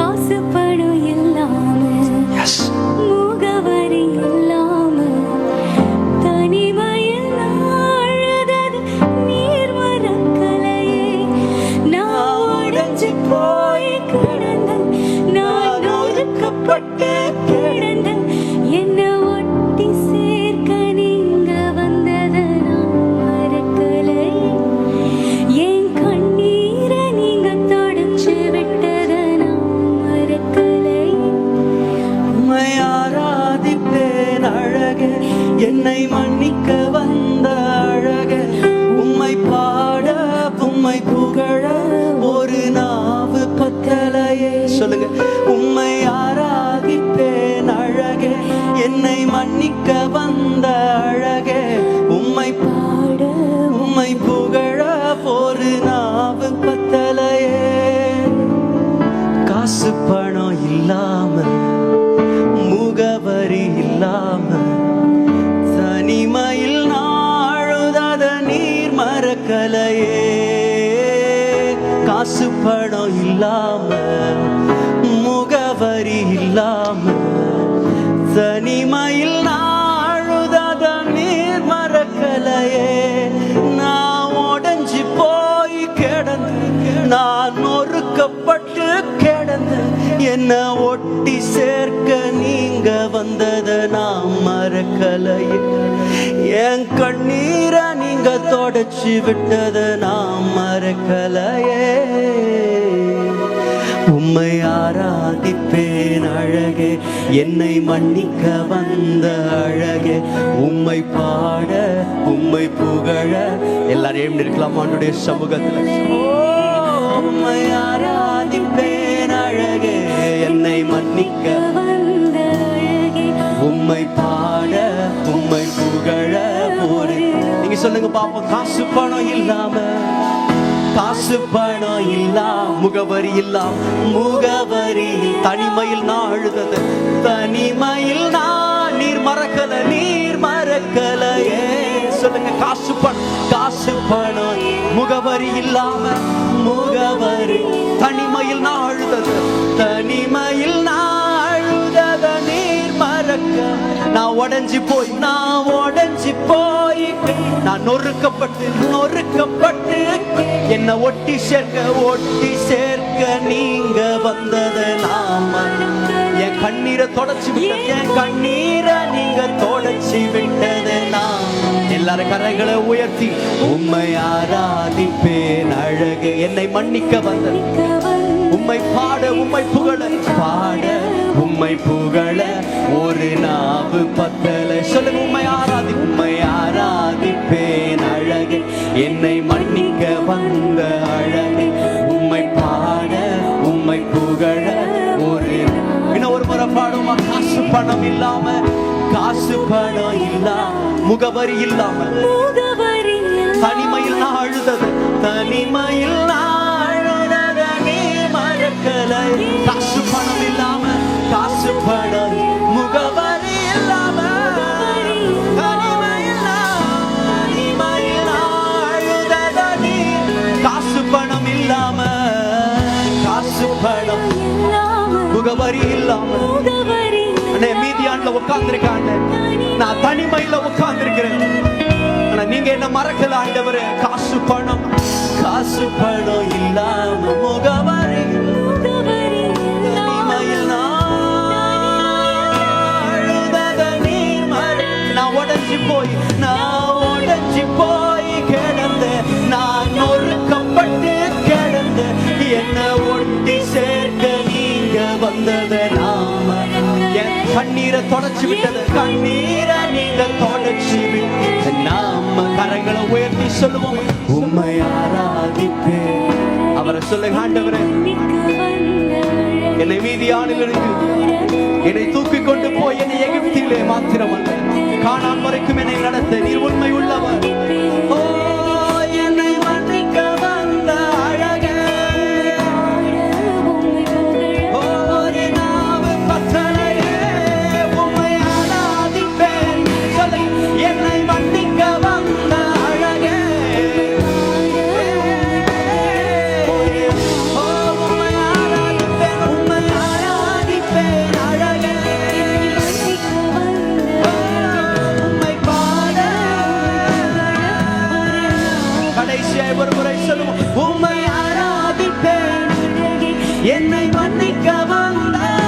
காசு உம்மை புகழ ஒரு நாவு பத்தலையே. சொல்லுங்க. உம்மை ஆராதிப்பேன் அழகே. என்னை மன்னிக்க வந்த அழகே. உம்மை பாட உம்மை புகழ ஒரு நாவு பத்தலையே. காசு பணம் இல்லா காசு பணம் இல்லாம முகவரி இல்லாம தனிமையில் நாழுதாத நீர் மறக்கலையே நான் உடஞ்சி போய் கிடந்து நான் நொறுக்கப்பட்டு கிடந்து என்ன ஒட்டி சேர்க்க நீங்க வந்தத நான் மறக்கலையே. என் கண்ணீரை நீங்க தொடச்சு விட்டத நான் மறக்கலையே. உம்மை ஆராதிப்பேன் அழகே. என்னை மன்னிக்க வந்த அழகே. உம்மை பாட உம்மை புகழ. எல்லாரும் எழுந்து இருக்கலாம் அவனுடைய சமூகத்தில்? உம்மை ஆராதிப்பேன் அழகே. என்னை மன்னிக்க வந்த உம்மை பாட உம்மை புகழ. போறேன் நீங்க சொல்லுங்க பாப்போம் காசு பணம் இல்லாம. காசு பணம் இல்லா முகவரி இல்லா முகவரி தனிமையில் நான் அழுதது தனிமையில் நான் நீர் மறக்கல நீர் மறக்கலையே. சொல்லுங்க காசு பணம் காசு பணம் முகவரி இல்லாம முகவரி உடஞ்சி போய் நான் உடஞ்சி போய். நான் நொறுக்கப்பட்டு நொறுக்கப்பட்டு என்ன ஒட்டி சேர்க்க ஒட்டி சேர்க்க நீங்க வந்தது நாம என் கண்ணீரை தொடச்சி விட்டது என் கண்ணீரை நீங்க தொடச்சி விட்டது நான் எல்லாரும் கரங்களை உயர்த்தி உம்மை ஆராதிப்பேன் அழகு. என்னை மன்னிக்க வந்தது உம்மை பாட உம்மை புகழ பாட உம்மை புகழ பணம் இல்லாம காசு பணம் இல்லாம. முகவரி இல்லாம தனிமையில் நான் அழுதது. தனிமையில் காசு பணம் இல்லாம காசு பணம் முகவரி இல்லாம. காசு பணம் இல்லாம காசு பணம் முகவரி இல்லாம. மீதியான்ல உட்கார்ந்துருக்காங்க. நான் தனிமையில உட்கார்ந்துருக்கிறேன். ஆனா நீங்க என்ன மறக்கல ஆண்டவர்? காசு பணம். காசு பணம் இல்லாம முகவரி. நான் அழுதத போய் நான் போய் கிடந்த நான் நொறுக்கப்பட்டு கிடந்த என்ன ஒட்டி சேர்க்க நீங்க வந்தது கண்ணீரை தொடச்சு விட்டது. கண்ணீரை நீங்க தொடச்சு விட்டு நாம கரங்களை உயர்த்தி சொல்லுவோம். உண்மை ஆராதிப்பே. அவரை சொல்லுங்க ஆண்டவரே. என்னை மீதியானிலிருந்து என்னை தூக்கி கொண்டு போய் என்னை எகிப்திலே மாத்திரமல்ல. காணான் வரைக்கும் என்னை நடத்த நீர் உண்மை உள்ளவர். கண்ணை கவர்ந்தார்